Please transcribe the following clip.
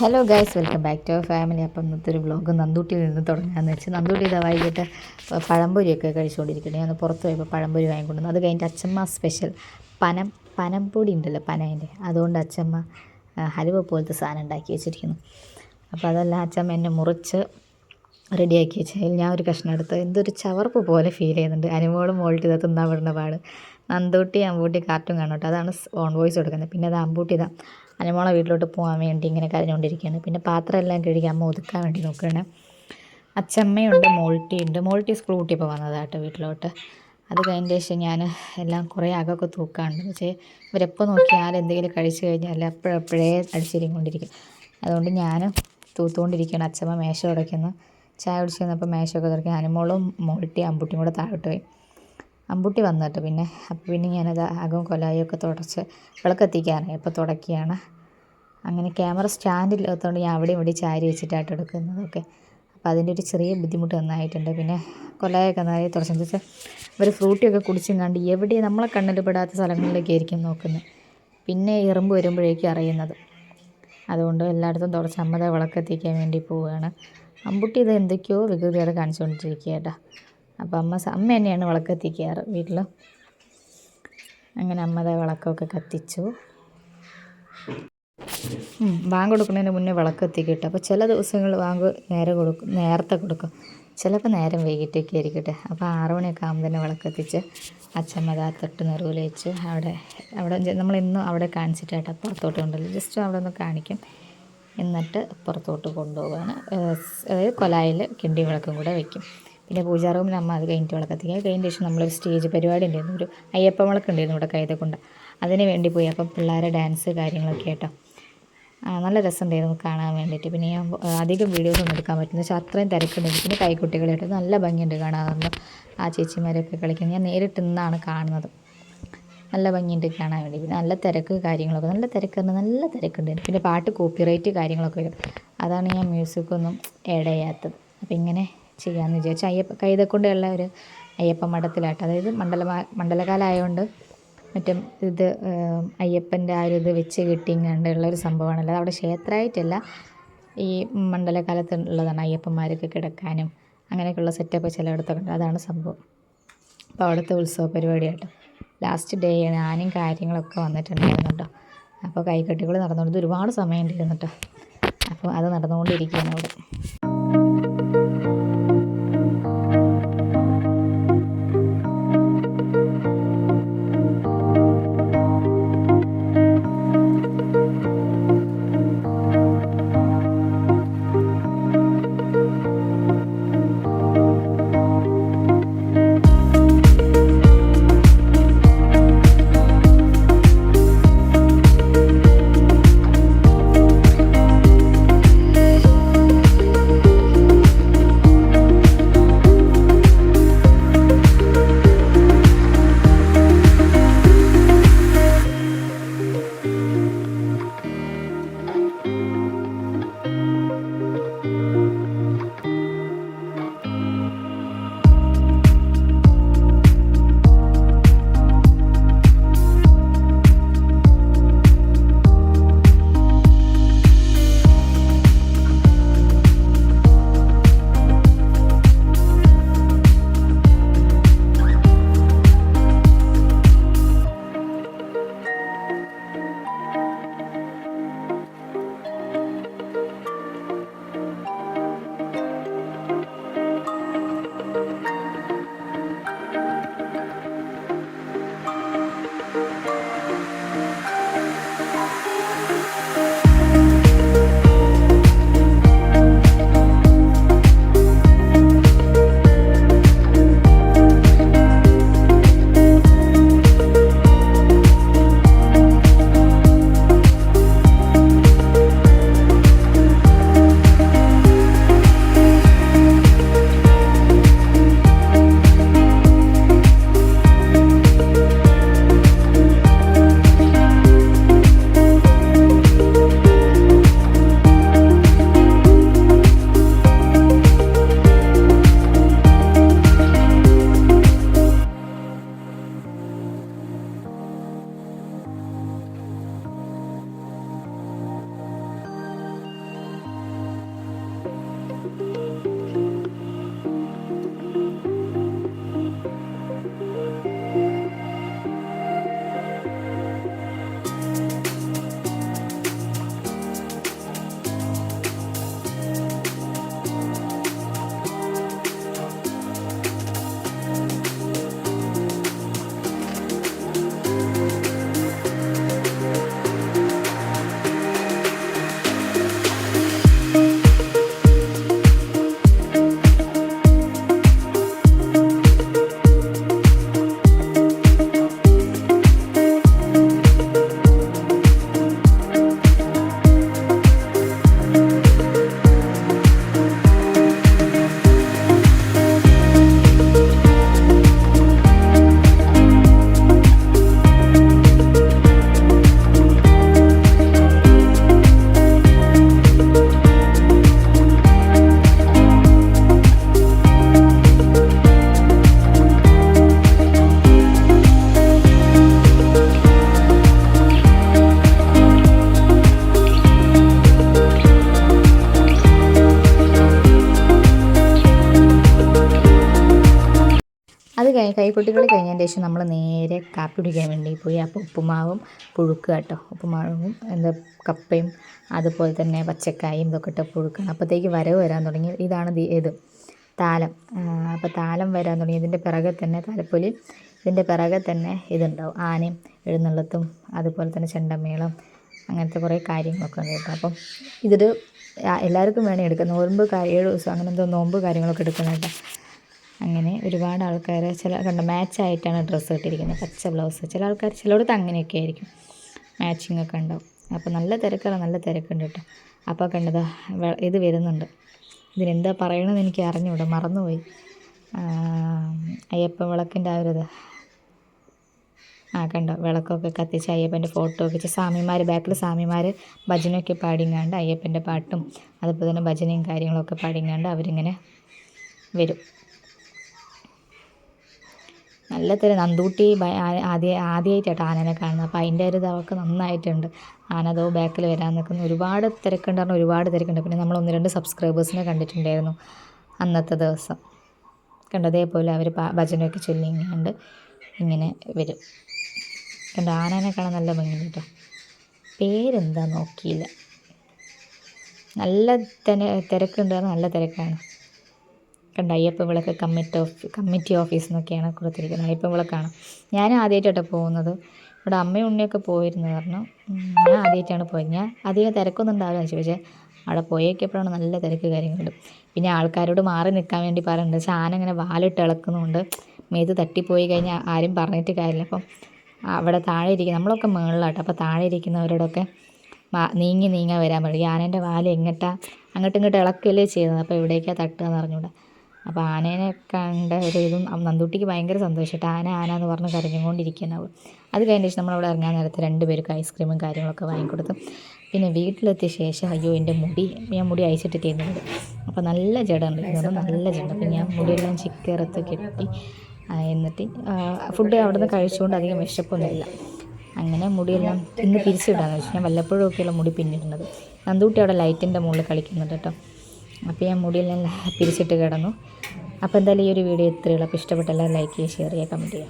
Hello guys welcome back to our family അപ്പം ഇന്നത്തെ ഒരു വ്ളോഗ് നന്ദൂട്ടിയിൽ നിന്ന് തുടങ്ങാമെന്ന് വെച്ചാൽ നന്ദൂട്ടി ഇതാ വൈകിട്ട് പഴംപൊരിയൊക്കെ കഴിച്ചുകൊണ്ടിരിക്കണേ ഞാൻ പുറത്ത് പോയപ്പോൾ പഴംപൊരി വാങ്ങിക്കൊണ്ടു അത് കഴിഞ്ഞിട്ട് അച്ഛമ്മ സ്പെഷ്യൽ പനം പനംപൊടി ഉണ്ടല്ലോ പനേന്റെ അതുകൊണ്ട് അച്ഛമ്മ ഹലുവ പോലത്തെ സാധനം ഉണ്ടാക്കി വെച്ചിരിക്കുന്നു. അപ്പോൾ അതെല്ലാം അച്ഛമ്മ എന്നെ മുറിച്ച് റെഡിയാക്കി വെച്ചാൽ ഞാൻ ഒരു കഷ്ണം എടുത്ത് എന്തൊരു ചവർപ്പ് പോലെ ഫീൽ ചെയ്യുന്നുണ്ട്. അനുമോളും മോൾട്ട് ഇത് തിന്നാൻ വിടുന്ന പാട്. നന്ദൂട്ടി അമ്പൂട്ടി കാർട്ടൂൺ കാണോട്ടോ അതാണ് ഓൺ വോയിസ് കൊടുക്കുന്നത്. പിന്നെ അത് അമ്പൂട്ടി ഇതാ അനുമോളെ വീട്ടിലോട്ട് പോകാൻ വേണ്ടി ഇങ്ങനെ കരഞ്ഞുകൊണ്ടിരിക്കുകയാണ്. പിന്നെ പാത്രമെല്ലാം കഴുകി അമ്മ ഒതുക്കാൻ വേണ്ടി നോക്കുകയാണ്. അച്ചമ്മയുണ്ട് മോൾട്ടി ഉണ്ട് മോൾട്ടി സ്കൂൾ കൂട്ടിയപ്പോൾ വന്നതാട്ടോ വീട്ടിലോട്ട്. അത് കഴിഞ്ഞ ശേഷം ഞാൻ എല്ലാം കുറേ അകമൊക്കെ തൂക്കാണ്ട് പക്ഷേ ഇവരെപ്പോൾ നോക്കിയാൽ എന്തെങ്കിലും കഴിച്ചു കഴിഞ്ഞാൽ അപ്പോഴപ്പോഴേ അടിച്ചിരിക്കൊണ്ടിരിക്കും അതുകൊണ്ട് ഞാൻ തൂത്തുകൊണ്ടിരിക്കുകയാണ്. അച്ഛമ്മ മേശ ഉടയ്ക്കുന്നു ചായ കുടിച്ച് വന്നപ്പോൾ മേശമൊക്കെ തുറക്കി അനുമോളും മോൾട്ടി അമ്പുട്ടിയും കൂടെ താഴോട്ട് പോയി. അമ്പുട്ടി വന്നിട്ട് പിന്നെ. അപ്പോൾ പിന്നെ ഞാനത് അകവും കൊലായും ഒക്കെ തുടച്ച് വിളക്കെത്തിക്കാനായി. അപ്പോൾ തുടക്കുകയാണ് അങ്ങനെ ക്യാമറ സ്റ്റാൻഡില്ലാത്തതുകൊണ്ട് ഞാൻ അവിടെ ഇവിടെ ചാരി വെച്ചിട്ടായിട്ട് എടുക്കുന്നതൊക്കെ. അപ്പോൾ അതിന്റെ ഒരു ചെറിയ ബുദ്ധിമുട്ട് നന്നായിട്ടുണ്ട്. പിന്നെ കൊലായൊക്കെ നന്നായി തുടച്ചെന്ന് വെച്ചാൽ ഒരു ഫ്രൂട്ടിയൊക്കെ കുടിച്ചും കണ്ട് എവിടെ നമ്മളെ കണ്ണിൽ പെടാത്ത സ്ഥലങ്ങളിലേക്ക് ആയിരിക്കും നോക്കുന്നത്. പിന്നെ എറുമ്പ് വരുമ്പോഴേക്കും അറിയുന്നത്. അതുകൊണ്ട് എല്ലായിടത്തും തുടച്ച് അമ്മത വിളക്കെത്തിക്കാൻ വേണ്ടി പോവുകയാണ്. അമ്പുട്ടി ഇത് എന്തൊക്കെയോ വികൃതിയോടെ കാണിച്ചുകൊണ്ടിരിക്കുക കേട്ടോ. അപ്പോൾ അമ്മ അമ്മ തന്നെയാണ് വിളക്കെത്തിക്കാറ് വീട്ടിൽ അങ്ങനെ അമ്മത വിളക്കൊക്കെ കത്തിച്ചു. വാങ് കൊടുക്കുന്നതിന് മുന്നേ വിളക്ക് എത്തിക്കട്ടെ അപ്പോൾ ചില ദിവസങ്ങൾ ബാങ്ക് നേരെ കൊടുക്കും നേരത്തെ കൊടുക്കും. ചിലപ്പോൾ നേരം വൈകിട്ടൊക്കെ ആയിരിക്കട്ടെ. അപ്പോൾ ആറു മണിയൊക്കെ ആകുമ്പോൾ തന്നെ വിളക്കെത്തിച്ച് അച്ഛമ്മ തൊട്ട് നിറവിലേച്ച് അവിടെ അവിടെ നമ്മൾ ഇന്നും അവിടെ കാണിച്ചിട്ടായിട്ട് പുറത്തോട്ട് കൊണ്ടുവരും ജസ്റ്റ് അവിടെ ഒന്ന് കാണിക്കും. എന്നിട്ട് പുറത്തോട്ട് കൊണ്ടുപോവാണ്. ഏഹ് അതായത് കൊലായിൽ കിണ്ടി വിളക്കും കൂടെ വയ്ക്കും പിന്നെ പൂജാ റൂമിൽ അമ്മ അത് കഴിഞ്ഞിട്ട് വിളക്കത്തിക്കുക കഴിഞ്ഞ ശേഷം നമ്മളൊരു സ്റ്റേജ് പരിപാടി ഉണ്ടായിരുന്നു. ഒരു അയ്യപ്പ വിളക്ക് ഉണ്ടായിരുന്നു ഇവിടെ കൈതക്കൊണ്ട്. അതിന് വേണ്ടി പോയി. അപ്പം പിള്ളേരെ ഡാൻസ് കാര്യങ്ങളൊക്കെ ആയിട്ടോ നല്ല രസം ഉണ്ടായിരുന്നു കാണാൻ വേണ്ടിയിട്ട്. പിന്നെ ഞാൻ അധികം വീഡിയോസ് ഒന്നും എടുക്കാൻ പറ്റുന്ന പക്ഷേ അത്രയും തിരക്കുണ്ടായിരുന്നു. പിന്നെ കൈക്കുട്ടികളായിട്ട് നല്ല ഭംഗിയുണ്ട് കാണാറുണ്ട് ആ ചേച്ചിമാരൊക്കെ കളിക്കുന്നത്. ഞാൻ നേരിട്ട് നിന്നാണ് കാണുന്നത്. നല്ല ഭംഗിയുണ്ട് കാണാൻ വേണ്ടി. പിന്നെ നല്ല തിരക്ക് കാര്യങ്ങളൊക്കെ. നല്ല തിരക്ക് പറഞ്ഞാൽ നല്ല തിരക്കുണ്ടായിരുന്നു. പിന്നെ പാട്ട് കോപ്പിറൈറ്റ് കാര്യങ്ങളൊക്കെ വരും. അതാണ് ഞാൻ മ്യൂസിക്കൊന്നും ആഡ് ചെയ്യാത്തത്. അപ്പം ഇങ്ങനെ ചെയ്യാമെന്ന് വിചാരിച്ചു. അയ്യപ്പ കൈതക്കൊണ്ടുള്ള ഒരു അയ്യപ്പ മഠത്തിലായിട്ട് അതായത് മണ്ഡല മണ്ഡലകാലമായതുകൊണ്ട് മറ്റും ഇത് അയ്യപ്പന്റെ ആ ഒരു ഇത് വെച്ച് കെട്ടിങ്ങാണ്ടുള്ള ഒരു സംഭവമാണല്ലോ. അവിടെ ക്ഷേത്രമായിട്ടല്ല ഈ മണ്ഡലകാലത്ത് ഉള്ളതാണ് അയ്യപ്പന്മാരൊക്കെ കിടക്കാനും അങ്ങനെയൊക്കെയുള്ള സെറ്റപ്പ് ചിലയിടത്തൊക്കെ ഉണ്ട്. അതാണ് സംഭവം. അപ്പോൾ അവിടുത്തെ ഉത്സവ പരിപാടിയായിട്ട് ലാസ്റ്റ് ഡേ ആണ്. ആനയും കാര്യങ്ങളൊക്കെ വന്നിട്ടുണ്ടായിരുന്നു കേട്ടോ അപ്പോൾ കൈകെട്ടികൾ നടന്നുകൊണ്ട് ഒരുപാട് സമയം ഉണ്ടായിരുന്നു കേട്ടോ. അപ്പോൾ അത് നടന്നുകൊണ്ടിരിക്കുകയാണ് അവിടെ. കൈകൊട്ടിക്കളി കഴിഞ്ഞതിന് ശേഷം നമ്മൾ നേരെ കാപ്പി കുടിക്കാൻ വേണ്ടി പോയി. അപ്പോൾ ഉപ്പുമാവും പുഴുക്ക് കേട്ടോ. ഉപ്പുമാവും എന്താ കപ്പയും അതുപോലെ തന്നെ പച്ചക്കായും ഇതൊക്കെ ഇട്ട പുഴുക്കാണ്. അപ്പോഴത്തേക്ക് വരവ് വരാൻ തുടങ്ങി. ഇതാണ് ഇത് താലം. അപ്പോൾ താലം വരാൻ തുടങ്ങി. ഇതിന്റെ പിറകെ തന്നെ താലപ്പൊലി ഇതിന്റെ പിറകെ തന്നെ ഇതുണ്ടാവും. ആനയും എഴുന്നള്ളത്തും അതുപോലെ തന്നെ ചെണ്ടമേളം അങ്ങനത്തെ കുറേ കാര്യങ്ങളൊക്കെ ഉണ്ട് കേട്ടോ. അപ്പം ഇതൊരു എല്ലാവർക്കും വേണേൽ എടുക്കാം. നോമ്പ് ഏഴ് ദിവസം അങ്ങനെ എന്തോ നോമ്പ് കാര്യങ്ങളൊക്കെ എടുക്കണം കേട്ടോ. അങ്ങനെ ഒരുപാട് ആൾക്കാർ ചില കണ്ട മാച്ചായിട്ടാണ് ഡ്രസ്സ് ഇട്ടിരിക്കുന്നത്. പച്ച ബ്ലൗസ് ചില ആൾക്കാർ ചിലയിടത്ത് അങ്ങനെയൊക്കെ ആയിരിക്കും. മാച്ചിങ് ഒക്കെ ഉണ്ടാവും. അപ്പോൾ നല്ല തിരക്കാണ് നല്ല തിരക്കുണ്ട് കേട്ടോ. അപ്പോൾ കണ്ടത് ഇത് വരുന്നുണ്ട്. ഇതിനെന്താ പറയണമെന്ന് എനിക്ക് അറിഞ്ഞൂടാ മറന്നുപോയി. അയ്യപ്പ വിളക്കിന്റെ ആ ഒരു ആ കണ്ടോ വിളക്കൊക്കെ കത്തിച്ച് അയ്യപ്പന്റെ ഫോട്ടോ വെച്ച്. സ്വാമിമാർ ബാക്കിൽ സ്വാമിമാർ ഭജനയൊക്കെ പാടിങ്ങാണ്ട് അയ്യപ്പന്റെ പാട്ടും അതുപോലെ തന്നെ ഭജനയും കാര്യങ്ങളൊക്കെ പാടിങ്ങാണ്ട് അവരിങ്ങനെ വരും. നല്ല തിര നന്തൂട്ടി ആദ്യ ആദ്യമായിട്ടാണ് ആനനെ കാണുന്നത്. അപ്പോൾ അതിന്റെ ഒരു ഇതൊക്കെ നന്നായിട്ടുണ്ട്. ആന അതോ ബാക്കിൽ വരാൻ നിൽക്കുന്നു ഒരുപാട് തിരക്കുണ്ട് പറഞ്ഞാൽ ഒരുപാട് തിരക്കുണ്ട്. പിന്നെ നമ്മൾ ഒന്ന് രണ്ട് സബ്സ്ക്രൈബേഴ്സിനെ കണ്ടിട്ടുണ്ടായിരുന്നു അന്നത്തെ ദിവസം. കണ്ടതേപോലെ അവർ ഭജനയൊക്കെ ചൊല്ലിങ്ങാണ്ട് ഇങ്ങനെ വരും. കണ്ട? ആനനെ കാണാൻ നല്ല ഭംഗി കേട്ടോ. പേരെന്താ നോക്കിയില്ല. നല്ല തന്നെ തിരക്കുണ്ടായിരുന്നു നല്ല തിരക്കാണ്. കണ്ട അയ്യപ്പ വിളക്ക് കമ്മിറ്റി ഓഫ് കമ്മിറ്റി ഓഫീസ് എന്നൊക്കെയാണ് കൊടുത്തിരിക്കുന്നത്. അയ്യപ്പ വിളക്കാണ് ഞാൻ ആദ്യമായിട്ടാണ് പോകുന്നത്. ഇവിടെ അമ്മയും ഉണ്ണിയൊക്കെ പോയിരുന്നു ഉം, ഞാൻ ആദ്യമായിട്ടാണ് പോയത്. ഞാൻ അധികം തിരക്കൊന്നും ഉണ്ടാവില്ല വെച്ചു പക്ഷേ അവിടെ പോയേക്കപ്പോഴാണ് നല്ല തിരക്ക് കാര്യങ്ങളുണ്ട്. പിന്നെ ആൾക്കാരോട് മാറി നിൽക്കാൻ വേണ്ടി പറയുന്നുണ്ട്. ആന ഇങ്ങനെ വാലിട്ട് ഇളക്കുന്നുണ്ട്. മേത്ത് തട്ടിപ്പോയി കഴിഞ്ഞാൽ ആരും പറഞ്ഞിട്ട് കാര്യമില്ല. അപ്പം അവിടെ താഴെ ഇരിക്കുന്ന നമ്മളൊക്കെ മുകളിലാട്ടോ അപ്പോൾ താഴെ ഇരിക്കുന്നവരോടൊക്കെ നീങ്ങി നീങ്ങാൻ വരാൻ പറ്റും ഈ ആനേന്റെ വാൽ എങ്ങട്ടാ അങ്ങോട്ടും ഇങ്ങോട്ടും ഇളക്കല്ലേ ചെയ്യുന്നത്? അപ്പോൾ എവിടേക്കാണ് തട്ടുക എന്ന് അറിഞ്ഞൂടാ അപ്പോൾ ആനേനെ കണ്ട ഒരു ഇതും നന്ദുട്ടിക്ക് ഭയങ്കര സന്തോഷമായിട്ട് ആന ആന എന്ന് പറഞ്ഞ് കരഞ്ഞുകൊണ്ടിരിക്കുന്നത് അത് കഴിഞ്ഞ ശേഷം നമ്മളവിടെ ഇറങ്ങാൻ നേരത്ത് രണ്ടുപേർക്ക് ഐസ്ക്രീമും കാര്യങ്ങളൊക്കെ വാങ്ങിക്കൊടുത്തു. പിന്നെ വീട്ടിലെത്തിയ ശേഷം അയ്യോ എന്റെ മുടി ഞാൻ മുടി അയച്ചിട്ട് ചെയ്യുന്നുണ്ട് അപ്പോൾ നല്ല ജട ഉണ്ടായിരുന്നു നല്ല ജട അപ്പം ഞാൻ മുടിയെല്ലാം ചിക്കറത്ത് കെട്ടി എന്നിട്ട് ഫുഡ് അവിടെ നിന്ന് കഴിച്ചുകൊണ്ട് അധികം വിശപ്പൊന്നുമില്ല. അങ്ങനെ മുടിയെല്ലാം ഇന്ന് പിരിച്ചിടാന്ന് വെച്ചാൽ ഞാൻ വല്ലപ്പോഴും ഒക്കെയുള്ള മുടി പിന്നിടുന്നത്. നന്ദൂട്ടി അവിടെ ലൈറ്റിന്റെ മുകളിൽ കളിക്കുന്നുണ്ട് കേട്ടോ. അപ്പോൾ ഞാൻ മുടിയെല്ലാം പിരിച്ചിട്ട് കിടന്നു. അപ്പോൾ എന്തായാലും ഈ ഒരു വീഡിയോ ഇത്രയുള്ളൂ അപ്പോൾ ഇഷ്ടപ്പെട്ടെല്ലാം ലൈക്ക് ചെയ്യുക ഷെയർ ചെയ്യുക കമന്റ് ചെയ്യുക.